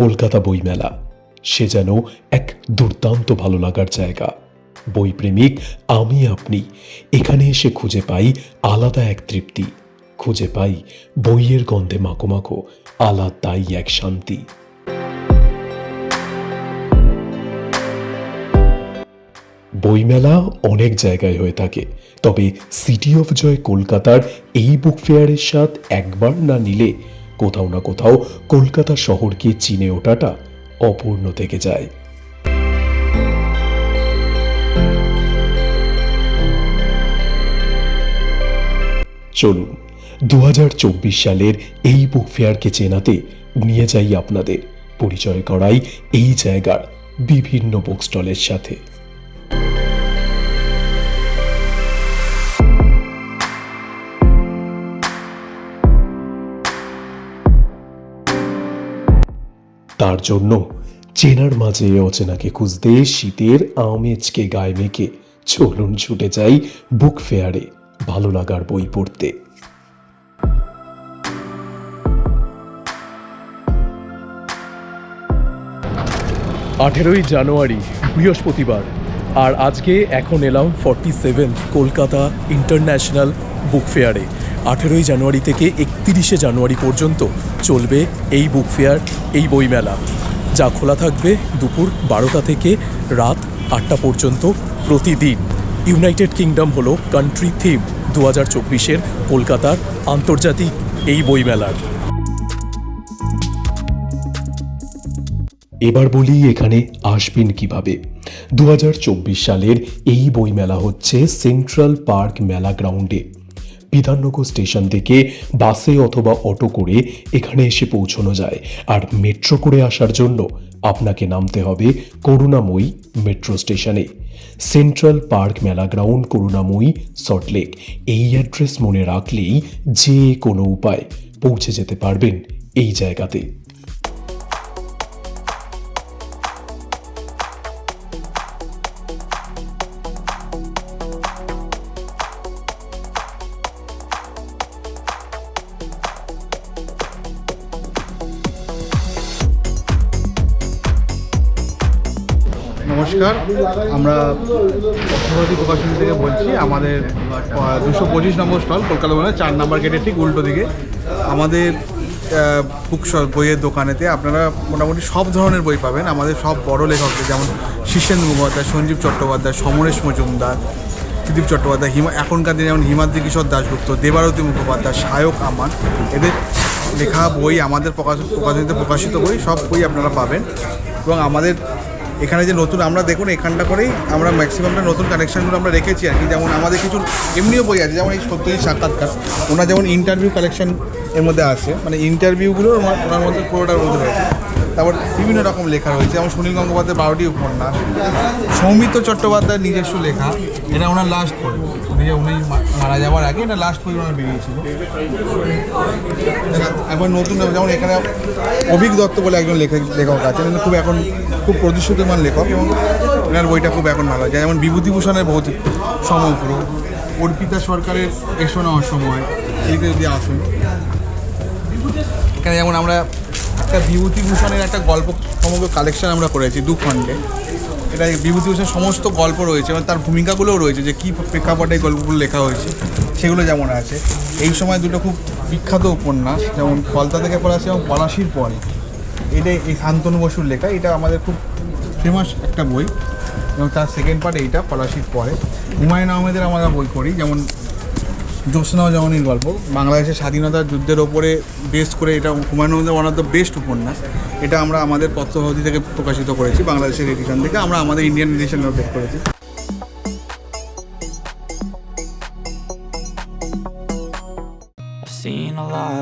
কলকাতা বইমেলা। সে যেন এক দুর্দান্ত ভালো লাগার জায়গা। বইপ্রেমিক, আমি আপনি। এখানে এসে খুঁজে পাই আলাদা এক তৃপ্তি। খুঁজে পাই বইয়ের গন্ধে মাখো মাখো আলাদাই এক শান্তি। বইমেলা অনেক জায়গায় হয়ে থাকে, তবে সিটি অফ জয় কলকাতার এই বুক ফেয়ারের স্বাদ একবার না নিলে কোথাও না কোথাও কলকাতা শহরকে চিনে ওঠাটা অপূর্ণ থেকে যায়। চলুন দু হাজার চব্বিশ সালের এই বুক ফেয়ারকে চেনাতে নিয়ে যাই আপনাদের। পরিচয় করাই এই জায়গার বিভিন্ন বুক স্টলের সাথে। তার জন্য। চেনার মাঝে অচেনাকে খুঁজতে শীতের আমেজকে গায়ে মেখে চলুন ছুটে যাই বুক ফেয়ারে ভালো লাগার বই পড়তে। আঠেরোই জানুয়ারি, বৃহস্পতিবার, আর আজকে এখন এলাম forty seven Kolkata international book ফেয়ারে আঠেরোই জানুয়ারি থেকে একতিরিশে জানুয়ারি পর্যন্ত চলবে এই বুক ফেয়ার, এই বইমেলা। যা খোলা থাকবে দুপুর বারোটা থেকে রাত আটটা পর্যন্ত প্রতিদিন। ইউনাইটেড কিংডম হলো কান্ট্রি থিম দু হাজার চব্বিশের কলকাতার আন্তর্জাতিক এই বইমেলার। এবার বলি এখানে আসবেন কীভাবে। দু হাজার চব্বিশ সালের এই বইমেলা হচ্ছে সেন্ট্রাল পার্ক মেলা গ্রাউন্ডে। বিধাননগর স্টেশন থেকে বাসে অথবা অটো করে এখানে এসে পৌঁছানো যায়। আর মেট্রো করে আসার জন্য আপনাকে নামতে হবে করুণাময়ী মেট্রো স্টেশনে। সেন্ট্রাল পার্ক মেলা গ্রাউন্ড করুণাময়ী সল্টলেক এই অ্যাড্রেস মনে রাখলেই যে কোনো উপায় পৌঁছে যেতে পারবেন এই জায়গাতে। নমস্কার। আমরা অর্থভারতী প্রকাশনী থেকে বলছি, আমাদের দুশো পঁচিশ নম্বর স্টল, কলকাতা মানে চার নম্বর গেটের ঠিক উল্টো দিকে। আমাদের বুক বইয়ের দোকানেতে আপনারা মোটামুটি সব ধরনের বই পাবেন। আমাদের সব বড় লেখকদের, যেমন শীর্ষেন্দু মুখোপাধ্যায়, সঞ্জীব চট্টোপাধ্যায়, সমরেশ মজুমদার ত্রিদীপ চট্টোপাধ্যায়, হিমা, এখনকার দিনে যেমন হিমাদ্রি কিশোর দাশগুপ্ত, দেবারতী মুখোপাধ্যায় সায়ক আমান, এদের লেখা বই, আমাদের প্রকাশ, প্রকাশনীতে প্রকাশিত বই, সব বই আপনারা পাবেন। এবং আমাদের এখানে যে নতুন, আমরা দেখুন এখানটা করেই আমরা ম্যাক্সিমামটা নতুন কালেকশনগুলো আমরা রেখেছি আর কি। যেমন আমাদের কিছু, এমনিও বই আছে, যেমন এই সত্যজিৎ সাক্ষাৎকার, ওনার যেমন ইন্টারভিউ কালেকশন এর মধ্যে আছে মানে ইন্টারভিউগুলো ওনার মধ্যে পুরোটার মধ্যে রয়েছে। তারপর বিভিন্ন রকম লেখা রয়েছে, যেমন সুনীল গঙ্গোপাধ্যায় বারোটি উপন্যাস, সৌমিত্র চট্টোপাধ্যায়ের নিজস্ব লেখা, এটা ওনার লাস্ট বই। উনি উনি মারা যাওয়ার আগে এটা লাস্ট বই ওনার বেরিয়েছিল। এখন নতুন যেমন এখানে অভিক দত্ত বলে একজন লেখক লেখক আছেন। খুব এখন খুব প্রতিশ্রুতিমান লেখক এবং ওনার বইটা খুব এখন ভালো যেমন বিভূতিভূষণের ভৌতিক সমগ্র অর্পিতা সরকারের এসো না অসময়। এদিকে যদি আসুন। এখানে যেমন আমরা একটা বিভূতিভূষণের একটা গল্প সমগ্র কালেকশন আমরা করেছি দু খণ্ডে। এটা বিভূতিভূষণের সমস্ত গল্প রয়েছে এবং তার ভূমিকাগুলোও রয়েছে যে কী প্রেক্ষাপটে গল্পগুলো লেখা হয়েছে। সেগুলো যেমন আছে। এই সময় দুটো খুব বিখ্যাত উপন্যাস, যেমন ফলতা থেকে পড়াছে এবং পলাশির পরে। এটা এই শান্তনু বসুর লেখা, এটা আমাদের খুব ফেমাস একটা বই। এবং তার সেকেন্ড পার্ট এইটা, পলাশির পরে। হুমায়ুন আহমেদের আমরা বই করি যেমন জ্যোৎস্না ও জগনীর গল্প। বাংলাদেশের স্বাধীনতার যুদ্ধের ওপরে বেস্ট করে এটা হুমায়ুন আহমেদের ওয়ান অফ দ্য বেস্ট উপন্যাস। এটা আমরা আমাদের পত্রভারতী থেকে প্রকাশিত করেছি, বাংলাদেশের এডিশন থেকে। আমরা আমাদের ইন্ডিয়ান এডিশনেও বের করেছি।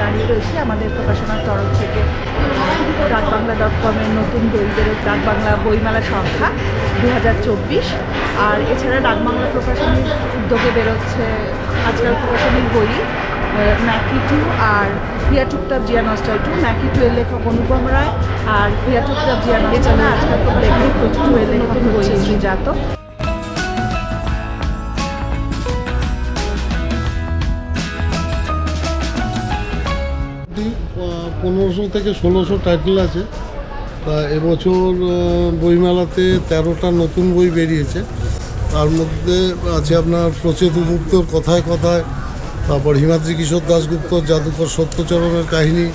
দাঁড়িয়ে রয়েছি আমাদের প্রকাশনার তরফ থেকে। ডাক বাংলা ডট কমের নতুন বই বেরো ডাক বাংলা বইমেলা সংখ্যা দু হাজার চব্বিশ। আর এছাড়া ডাক বাংলা প্রকাশনীর উদ্যোগে বেরোচ্ছে আজকাল প্রকাশনীর বই ম্যাকি টু আর হিয়া টুকটাপ জিয়া নস্টাই টু। ম্যাকি টু এর লেখক অনুপম রায় আর হিয়া টুকটাপ জিয়া এছাড়া আজকাল লেখক প্রচুর নতুন বই শ্রীজাত পনেরোশো থেকে ষোলোশো টাইটেল আছে। তা এবছর বইমেলাতে তেরোটা নতুন বই বেরিয়েছে। তার মধ্যে আছে আপনার প্রচেত মুক্তর কথায় কথায়, তারপর হিমাদ্রি কিশোর দাশগুপ্ত জাদুকর সত্যচরণের কাহিনী,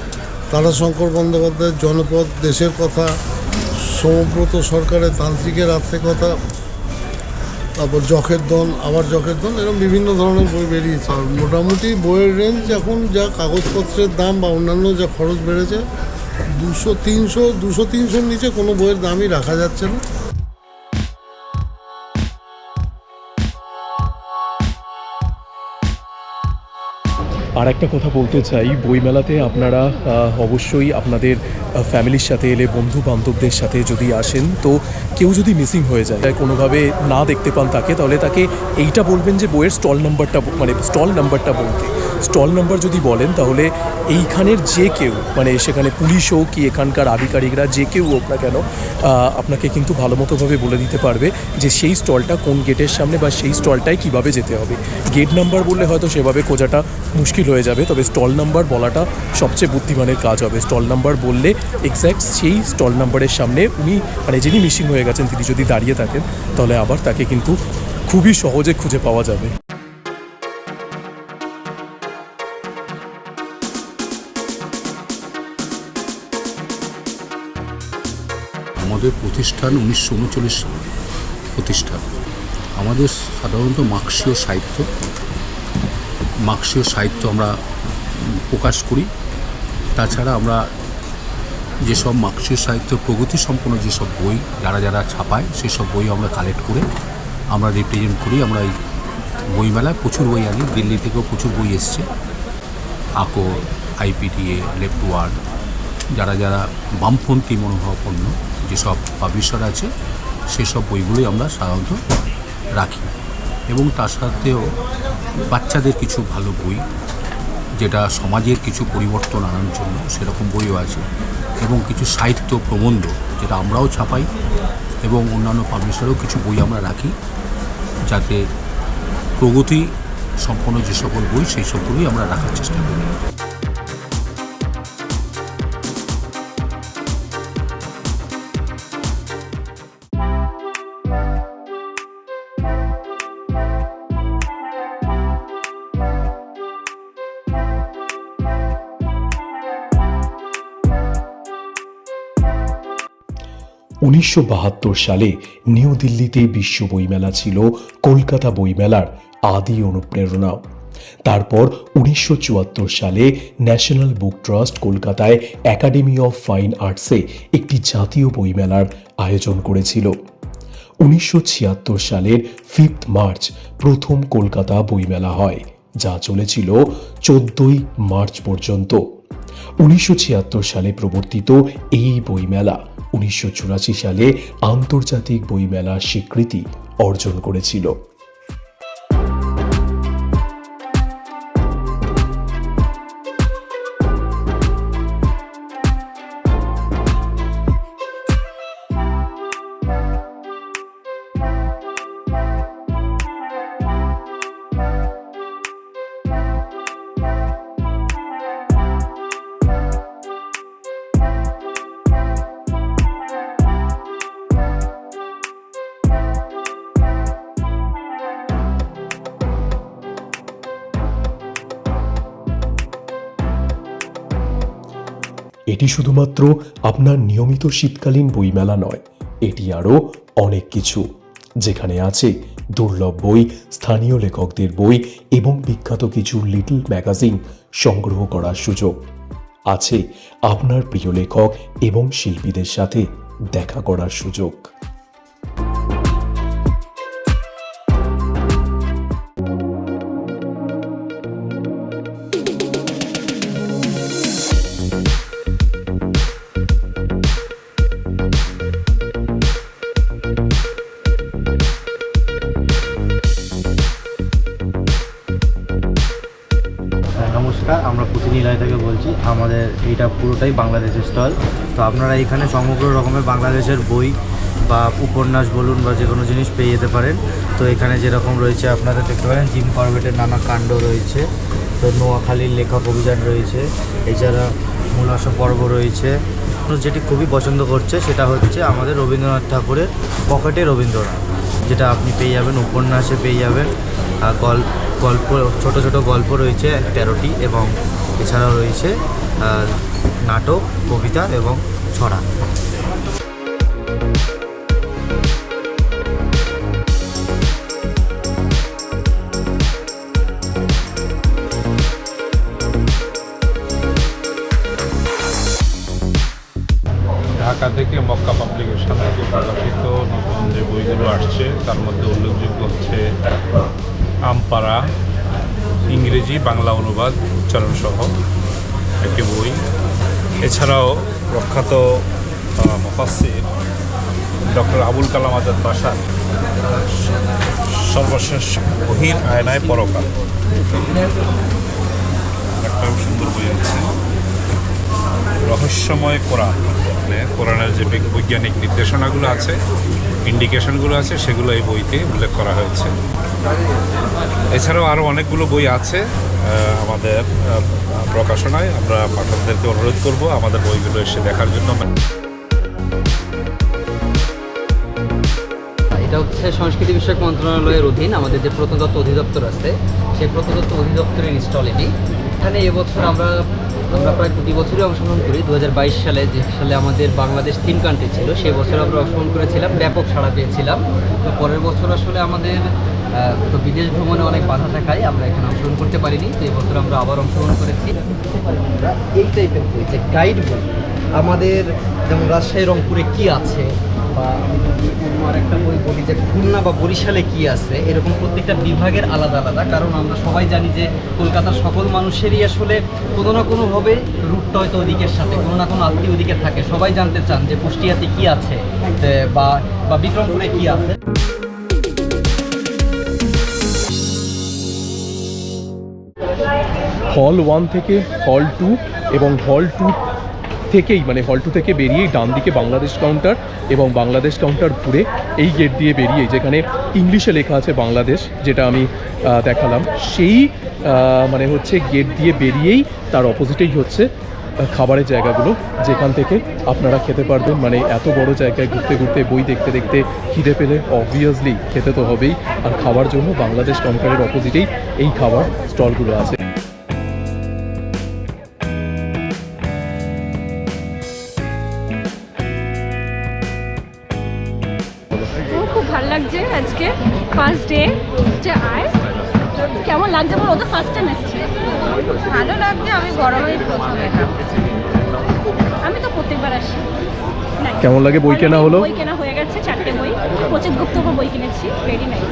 তারাশঙ্কর বন্দ্যোপাধ্যায়ের জনপদ, দেশের কথা, সমব্রত সরকারের তান্ত্রিকের আত্মকথা তারপর জখের দল, আবার জখের দল, এরকম বিভিন্ন ধরনের বই বেরিয়েছে। আর মোটামুটি বইয়ের রেঞ্জ এখন যা কাগজপত্রের দাম বা অন্যান্য যা খরচ বেড়েছে, দুশো তিনশো, দুশো তিনশোর নিচে কোনো বইয়ের দামই রাখা যাচ্ছে না। আর একটা কথা বলতে চাই, বইমেলাতে আপনারা অবশ্যই আপনাদের ফ্যামিলির সাথে এলে বন্ধু বান্ধবদের সাথে যদি আসেন, তো কেউ যদি মিসিং হয়ে যায় কোনোভাবে না দেখতে পান তাকে, তাহলে তাকে এইটা বলবেন যে বইয়ের স্টল নাম্বারটা মানে স্টল নাম্বারটা বলতে। স্টল নাম্বার যদি বলেন, তাহলে এইখানের যে কেউ মানে সেখানে পুলিশ হোক কি এখানকার আধিকারিকরা, যে কেউ হোক না কেন আপনাকে কিন্তু ভালো মতোভাবে বলে দিতে পারবে যে সেই স্টলটা কোন গেটের সামনে বা সেই স্টলটায় কীভাবে যেতে হবে। গেট নাম্বার বললে হয়তো সেভাবে খোঁজাটা মুশকিল হয়ে যাবে, তবে স্টল নাম্বার বলাটা সবচেয়ে বুদ্ধিমানের কাজ হবে। স্টল নাম্বার বললে এক্স্যাক্ট সেই স্টল নাম্বারের সামনে উনি মানে যিনি মিসিং হয়ে গেছেন, তিনি যদি দাঁড়িয়ে থাকেন, তাহলে আবার তাকে কিন্তু খুবই সহজে খুঁজে পাওয়া যাবে। আমাদের প্রতিষ্ঠান উনিশশো উনচল্লিশ প্রতিষ্ঠান আমাদের সাধারণত মার্ক্সীয় সাহিত্য। মার্ক্সীয় সাহিত্য আমরা প্রকাশ করি। তাছাড়া আমরা যেসব মার্ক্সীয় সাহিত্য প্রগতি সম্পন্ন যেসব বই যারা যারা ছাপায়, সেসব বই আমরা কালেক্ট করে আমরা রিপ্রেজেন্ট করি। আমরা এই বইমেলায় প্রচুর বই আনি। দিল্লি থেকেও প্রচুর বই এসছে। আকর আইপিটিএ লেফট ওয়ার্ড যারা যারা বামপন্থী মনোভাবাপন্ন যেসব পাবলিশার আছে, সেসব বইগুলোই আমরা সাধারণত রাখি। এবং তার সাথেও বাচ্চাদের কিছু ভালো বই, যেটা সমাজের কিছু পরিবর্তন আনার জন্য সেরকম বইও আছে, এবং কিছু সাহিত্য প্রবন্ধ, যেটা আমরাও ছাপাই, এবং অন্যান্য পাবলিশারও কিছু বই আমরা রাখি, যাতে প্রগতি সম্পন্ন যে সকল বই, সেই সবগুলোই আমরা রাখার চেষ্টা করি। উনিশশো বাহাত্তর সালে নিউ দিল্লিতে বিশ্ব বইমেলা ছিল, কলকাতা বইমেলার আদি অনুপ্রেরণা। তারপর উনিশশো চুয়াত্তর সালে ন্যাশনাল বুক ট্রাস্ট কলকাতায় একাডেমি অফ ফাইন আর্টসে একটি জাতীয় বইমেলার আয়োজন করেছিল। উনিশশো ছিয়াত্তর সালের ফিফথ মার্চ প্রথম কলকাতা বইমেলা হয়, যা চলেছিল চোদ্দই মার্চ পর্যন্ত। উনিশশো ছিয়াত্তর সালে প্রবর্তিত এই বইমেলা উনিশশো চুরাশি সালে আন্তর্জাতিক বইমেলার স্বীকৃতি অর্জন করেছিল। এটি শুধুমাত্র আপনার নিয়মিত শীতকালীন বইমেলা নয়, এটি আরও অনেক কিছু। যেখানে আছে দুর্লভ বই, স্থানীয় লেখকদের বই এবং বিখ্যাত কিছু লিটল ম্যাগাজিন সংগ্রহ করার সুযোগ। আছে আপনার প্রিয় লেখক এবং শিল্পীদের সাথে দেখা করার সুযোগ। এইটা পুরোটাই বাংলাদেশের স্টল। তো আপনারা এখানে সমগ্র রকমের বাংলাদেশের বই বা উপন্যাস বলুন বা যে কোনো জিনিস পেয়ে যেতে পারেন। তো এখানে যেরকম রয়েছে আপনারা দেখতে পারেন, জিম করবেটের নানা কাণ্ড রয়েছে। তো নোয়াখালীর লেখক অভিযান রয়েছে। এছাড়া মূলাস পর্ব রয়েছে। যেটি খুবই পছন্দ করছে সেটা হচ্ছে আমাদের রবীন্দ্রনাথ ঠাকুরের পকেটে রবীন্দ্রনাথ, যেটা আপনি পেয়ে যাবেন, উপন্যাসে পেয়ে যাবেন। গল্প গল্প, ছোট ছোট গল্প রয়েছে তেরোটি এবং এছাড়াও রয়েছে নাটক, কবিতা এবং ছড়া। ঢাকা থেকে মক্কা পাবলিকেশন থেকে প্রকাশিত নতুন যে বইগুলো আসছে, তার মধ্যে উল্লেখযোগ্য হচ্ছে আমপাড়া, ইংরেজি, বাংলা অনুবাদ উচ্চারণ সহ একটি বই। এছাড়াও প্রখ্যাত মফাসির ডক্টর আবুল কালাম আজাদ বাসার সর্বশেষ বহির আয়নায় পরকাল। একটা সুন্দর বই আছে রহস্যময় কোরআন। মানে কোরআনের যে বৈজ্ঞানিক নির্দেশনাগুলো আছে, ইন্ডিকেশনগুলো আছে, সেগুলো এই বইতে উল্লেখ করা হয়েছে। এছাড়াও আরও অনেকগুলো বই আছে আমাদের প্রকাশনায় আমরা পাঠকদেরকে অনুরোধ করব আমাদের বইগুলো এসে দেখার জন্য। এটা হচ্ছে সংস্কৃতি বিষয়ক মন্ত্রণালয়ের অধীন আমাদের যে প্রত্নতত্ত্ব অধিদপ্তর আছে, সেই প্রত্নতত্ত্ব অধিদপ্তরের ইনস্টল এটি। এখানে এবছর আমরা আমরা প্রায় প্রতি বছরই অংশগ্রহণ করি। দু হাজার বাইশ সালে যে সালে আমাদের বাংলাদেশ তিন কান্ট্রি ছিল সেই বছর আমরা অংশগ্রহণ করেছিলাম, ব্যাপক সাড়া পেয়েছিলাম। তো পরের বছর আসলে আমাদের তো বিদেশ ভ্রমণে অনেক বাধা থাকায় আমরা এখানে অংশগ্রহণ করতে পারিনি। তো এবছর আমরা আবার অংশগ্রহণ করেছি। এই টাইপের যে গাইড আমাদের যেমন রাজশাহী, রংপুরে কি আছে বা অন্য আরেকটা বই বলি যে খুলনা বা বরিশালে কি আছে, এরকম প্রত্যেকটা বিভাগের আলাদা আলাদা। কারণ আমরা সবাই জানি যে কলকাতার সকল মানুষেরই আসলে কোনো না কোনোভাবে রুটটা হয়তো ওদিকের সাথে, কোনো না কোনো আত্মীয় ওদিকে থাকে। সবাই জানতে চান যে কুষ্টিয়াতে কি আছে বা বা বিক্রমপুরে কি আছে। হল ওয়ান থেকে হল টু এবং হল টু থেকেই মানে হল টু থেকে বেরিয়েই ডান দিকে বাংলাদেশ কাউন্টার এবং বাংলাদেশ কাউন্টার ঘুরে এই গেট দিয়ে বেরিয়ে, যেখানে ইংলিশে লেখা আছে বাংলাদেশ, যেটা আমি দেখালাম। সেই মানে হচ্ছে গেট দিয়ে বেরিয়েই তার অপোজিটেই হচ্ছে খাবারের জায়গাগুলো, যেখান থেকে আপনারা খেতে পারবেন। মানে এত বড় জায়গায় ঘুরতে ঘুরতে, বই দেখতে দেখতে খিদে পেলে অবভিয়াসলি খেতে তো হবেই। আর খাওয়ার জন্য বাংলাদেশ কাউন্টারের অপোজিটেই এই খাবার স্টলগুলো আছে। ফার্স্ট ডে যে আয় কেমন লাগছে বল ওদের ফার্স্ট টাইম এসেছে? ভালো লাগছে আমি গরমের প্রথম এলাম। আমি তো প্রত্যেকবার আসি। কেমন লাগে বই কেনা হলো? বই কেনা হয়ে গেছে চারটে বই। প্রচিত গুপ্ত বই কিনেছি ভেরি নাইস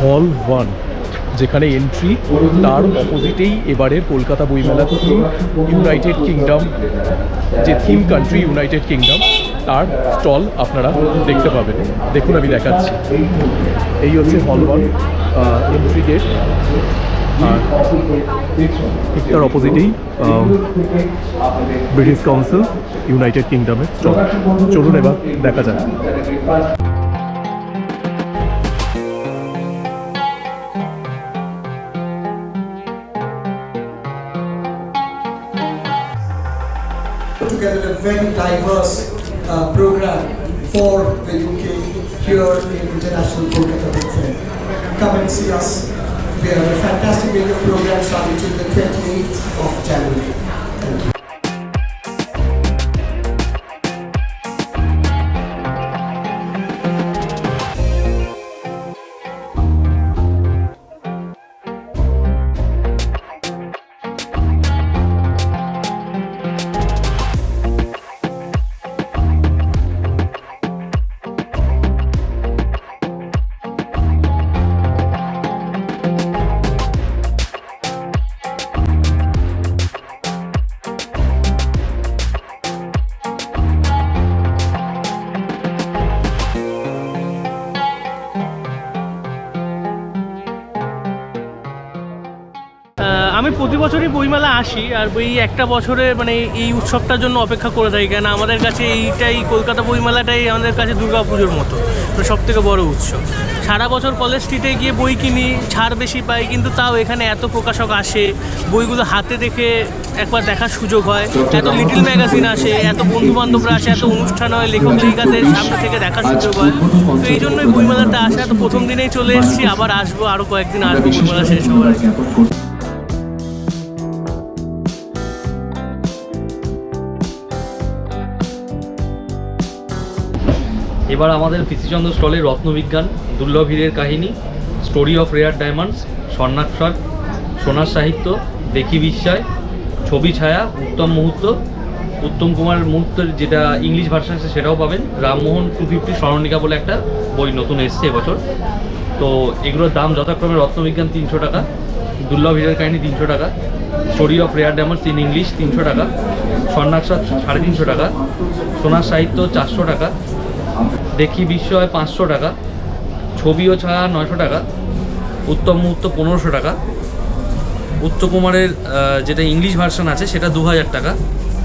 হল ওয়ান যেখানে এন্ট্রি তার অপোজিটেই এবারের কলকাতা বইমেলা থিম ইউনাইটেড কিংডম যে থিম কান্ট্রি ইউনাইটেড কিংডম তার স্টল আপনারা দেখতে পাবেন। দেখুন আমি দেখাচ্ছি। এই হচ্ছে হল ওয়ান এন্ট্রি গেট আর ঠিক তার অপোজিটেই ব্রিটিশ কাউন্সিল ইউনাইটেড কিংডমের স্টল চলুন এবার দেখা যাক। Diverse uh, program for the UK here in International Kolkata Book Fair. Come and see us. We have a fantastic range of starting till the 28th of January. আসি আর এই একটা বছরে মানে এই উৎসবটার জন্য অপেক্ষা করে থাকি কেন আমাদের কাছে এইটাই কলকাতা বইমেলাটাই আমাদের কাছে দুর্গা পুজোর মতো সব থেকে বড় উৎসব। সারা বছর কলেজ স্ট্রিটে গিয়ে বই কিনি, ছাড় বেশি পাই, কিন্তু তাও এখানে এত প্রকাশক আসে, বইগুলো হাতে দেখে একবার দেখার সুযোগ হয়। এত লিটিল ম্যাগাজিন আসে, এত বন্ধু বান্ধবরা আসে, এত অনুষ্ঠান হয়, লেখক লেখিকাদের সামনে থেকে দেখার সুযোগ হয়। তো এই জন্যই বইমেলাতে আসা, তো প্রথম দিনেই চলে এসেছি, আবার আসব আরও কয়েকদিন আসব বইমেলা শেষ হওয়ার এবার আমাদের পিসিচন্দ্র স্টলে রত্নবিজ্ঞান, দুর্লভ হীরের কাহিনী, স্টোরি অফ রেয়ার ডায়মন্ডস স্বর্ণাক্ষর সোনার সাহিত্য, দেখি বিস্ময়, ছবি ছায়া, উত্তম মুহূর্ত, উত্তম কুমার মুহূর্তের যেটা ইংলিশ ভার্সন আছে সেটাও পাবেন। রামমোহন টু ফিফটি স্মরণিকা বলে একটা বই নতুন এসছে এবছর। তো এগুলোর দাম যথাক্রমে রত্নবিজ্ঞান তিনশো টাকা, দুর্লভ হীরের কাহিনী তিনশো টাকা, story of rare diamonds in English তিনশো টাকা স্বর্ণাক্ষর সাড়ে তিনশো টাকা, সোনার সাহিত্য চারশো টাকা দেখি বিস্ময় পাঁচশো টাকা ছবি ও ছায়া নয়শো টাকা উত্তম মুহূর্ত পনেরোশো টাকা। উত্তকুমারের যেটা ইংলিশ ভার্সন আছে সেটা দু হাজার টাকা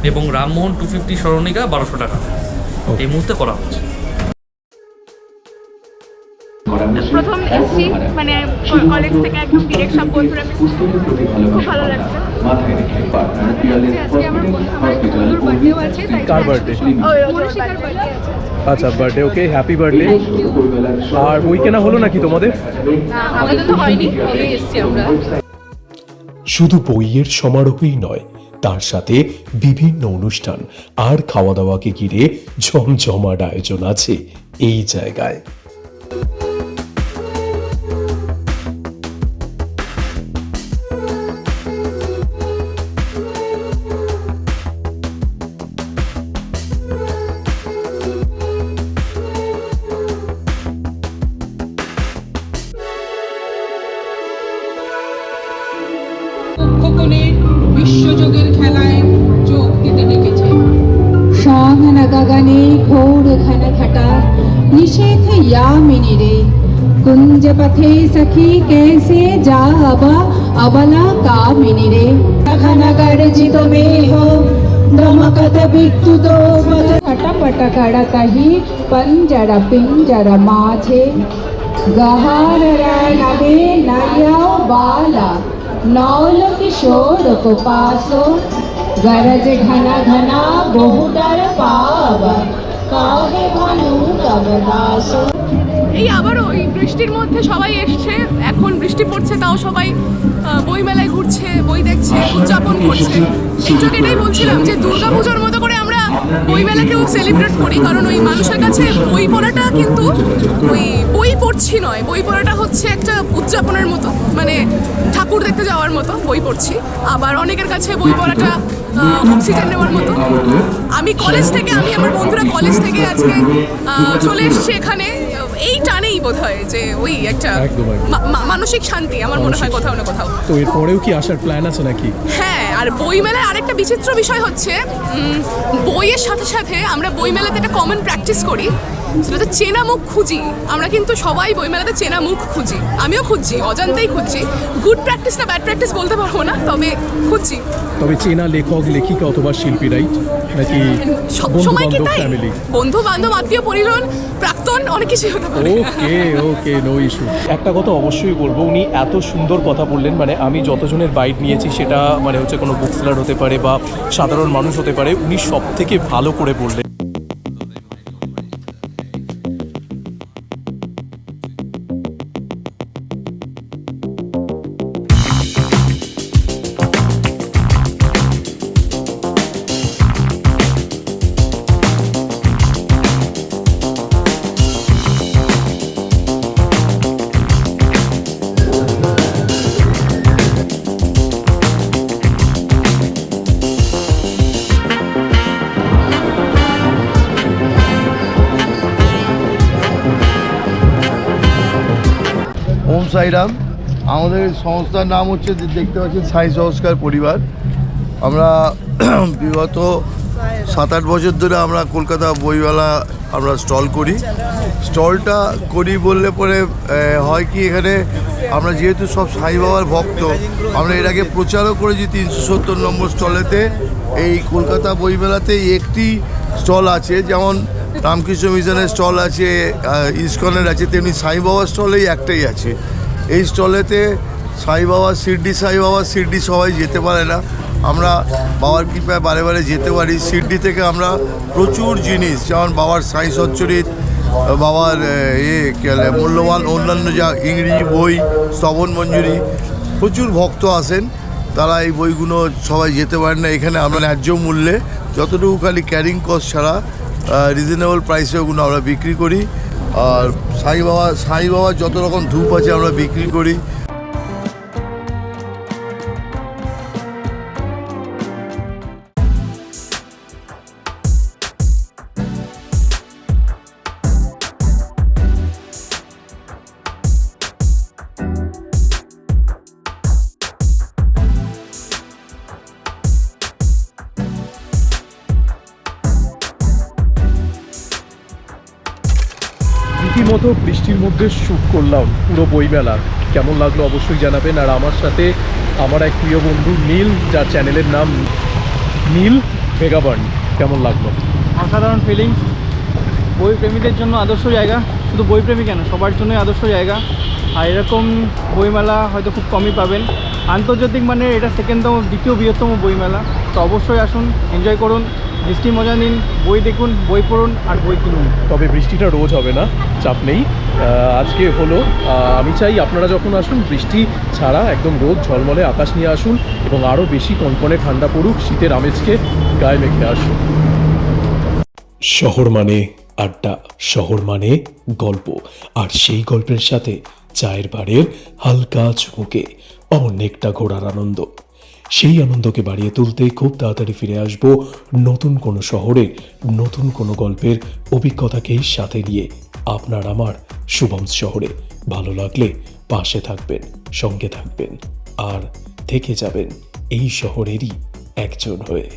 এবং রামমোহন টু ফিফটি স্মরণিকা বারোশো টাকা। এই মুহূর্তে করা হচ্ছে। প্রথম এসছি মানে কলেজ থেকে একদম ডিরেক্ট সব বন্ধুরা খুব ভালো লাগছে। ওই আচ্ছা বার্থডে ওকে হ্যাপি বার্থডে আর বই কেনা হলো নাকি তোমাদের? না, আমাদের তো হয়নি কবে এসছি আমরা? শুধু বইয়ের সমারোহই নয় তার সাথে বিভিন্ন অনুষ্ঠান আর খাওয়া দাওয়াকে ঘিরে জমজমাট আয়োজন আছে এই জায়গায়। कुंज पथे सखी कैसे जाबा अबला कामिनी रे। घन गर्जित कड़कही पंजर पिंजर माझे गहार नवे नया बाला। नौल किशोर को पासो। गरज घना घना बहुडर पाव। काहे भानु तब दासो? এই আবারও এই বৃষ্টির মধ্যে সবাই এসছে। এখন বৃষ্টি পড়ছে, তাও সবাই বই মেলায় ঘুরছে, বই দেখছে, উদযাপন করছে। একটু এটাই বলছিলাম যে দুর্গা পুজোর মতো করে আমরা বই মেলাকেও সেলিব্রেট করি। কারণ ওই মানুষের কাছে বই পড়াটা কিন্তু ওই বই পড়ছি নয়, বই পড়াটা হচ্ছে একটা উদযাপনের মতো। মানে ঠাকুর দেখতে যাওয়ার মতো বই পড়ছি। আবার অনেকের কাছে বই পড়াটা অক্সিজেন নেওয়ার মতো। আমি কলেজ থেকে, আমি আমার বন্ধুরা কলেজ থেকে আজকে চলে এসেছি এখানে। এই টানেই বোধ হয় যে ওই একটা মানসিক শান্তি আমার মনে হয় কোথাও না কোথাও। তো এরপরেও কি আসার প্ল্যান আছে নাকি? হ্যাঁ আর বইমেলায় আরেকটা বিচিত্র বিষয় হচ্ছে বইয়ের সাথে সাথে আমরা বইমেলাতে একটা কমন প্র্যাকটিস করি সেটা তো চেনা মুখ খুঁজি। আমরা কিন্তু সবাই বইমেলাতে চেনা মুখ খুঁজি। আমিও খুঁজছি অজান্তেই খুঁজছি। গুড প্র্যাকটিস না ব্যাড প্র্যাকটিস বলতে পারব না তবে খুঁজছি। তবে চেনা লেখক লেখিকা অথবা শিল্পী রাইট নাকি সব বন্ধু সময় কি বান্ধব তাই? বন্ধু বান্ধব আত্মীয় পরিজন প্রাক্তন অনেক কিছুই হতে পারে। ওকে ওকে নো ইস্যু একটা কথা অবশ্যই বলব, উনি এত সুন্দর কথা বললেন মানে আমি যতজনের বাইট নিয়েছি সেটা মানে হচ্ছে কোনো বুক সেলার হতে পারে বা সাধারণ মানুষ হতে পারে, উনি সব থেকে ভালো করে বললেন। সাইরাম। আমাদের সংস্থার নাম হচ্ছে দেখতে পাচ্ছেন সাই সংস্কার পরিবার। আমরা বিগত সাত আট বছর ধরে আমরা কলকাতা বইমেলা আমরা স্টল করি। স্টলটা করি বললে পরে হয় কি এখানে আমরা যেহেতু সব সাই বাবার ভক্ত, আমরা এর আগে প্রচারও করেছি তিনশো সত্তর নম্বর স্টলেতে। এই কলকাতা বইমেলাতে একটি স্টল আছে, যেমন রামকৃষ্ণ মিশনের স্টল আছে ইস্কনের আছে, তেমনি সাই বাবার স্টলেই একটাই আছে। এই স্টলেতে সাই বাবা শিরডি সাই বাবা শিরডি সবাই যেতে পারে না। আমরা বাবার কৃপায় বারে বারে যেতে পারি। শিরডি থেকে আমরা প্রচুর জিনিস যেমন বাবার সাই সচ্চরিত বাবার এ, মূল্যবান অন্যান্য যা ইংরেজি বই স্তবন মঞ্জুরি প্রচুর ভক্ত আসেন। তারা এই বইগুলো সবাই যেতে পারেন না। এখানে আমরা ন্যায্য মূল্যে যতটুকু খালি ক্যারিং কস্ট ছাড়া রিজনেবল প্রাইসে ওগুলো আমরা বিক্রি করি। আর সাই বাবা সাই বাবার যত রকম ধূপ আছে আমরা বিক্রি করি। রীতিমতো বৃষ্টির মধ্যে শ্যুট করলাম পুরো বইমেলা। কেমন লাগল অবশ্যই জানাবেন। আর আমার সাথে আমার এক প্রিয় বন্ধু নীল যার চ্যানেলের নাম নীল মেগাবার্ন। কেমন লাগল? অসাধারণ ফিলিংস বই প্রেমীদের জন্য আদর্শ জায়গা। শুধু বই প্রেমী কেন সবার জন্যই আদর্শ জায়গা। আর এরকম বইমেলা হয়তো খুব কমই পাবেন। আন্তর্জাতিক মানে এটা সেকেন্ডতম দ্বিতীয় বৃহত্তম বইমেলা। তো অবশ্যই আসুন এনজয় করুন বৃষ্টি মজা নিন বই দেখুন বই পড়ুন আর বই কিনুন। তবে বৃষ্টিটা রোজ হবে না? চাপ নেই। আজকে হলো আমি চাই আপনারা যখন আসুন, বৃষ্টি ছাড়া একদম রোদ, ঝলমলে আকাশ নিয়ে আসুন এবং আরও বেশি কনকনে ঠান্ডা পড়ুক শীতের আমেজকে গায়ে মেখে আসুন। শহর মানে আড্ডা, শহর মানে গল্প। আর সেই গল্পের সাথে চায়ের বাড়ির হালকা চুমুকে অনেকটা ঘোরার আনন্দ। সেই আনন্দকে বাড়িয়ে তুলতে খুব তাড়াতাড়ি ফিরে আসব নতুন কোনো শহরে নতুন কোনো গল্পের অভিজ্ঞতাকেই সাথে নিয়ে। আপনার আমার শুভম শহরে। ভালো লাগলে পাশে থাকবেন, সঙ্গে থাকবেন, আর থেকে যাবেন এই শহরেরই একজন হয়ে।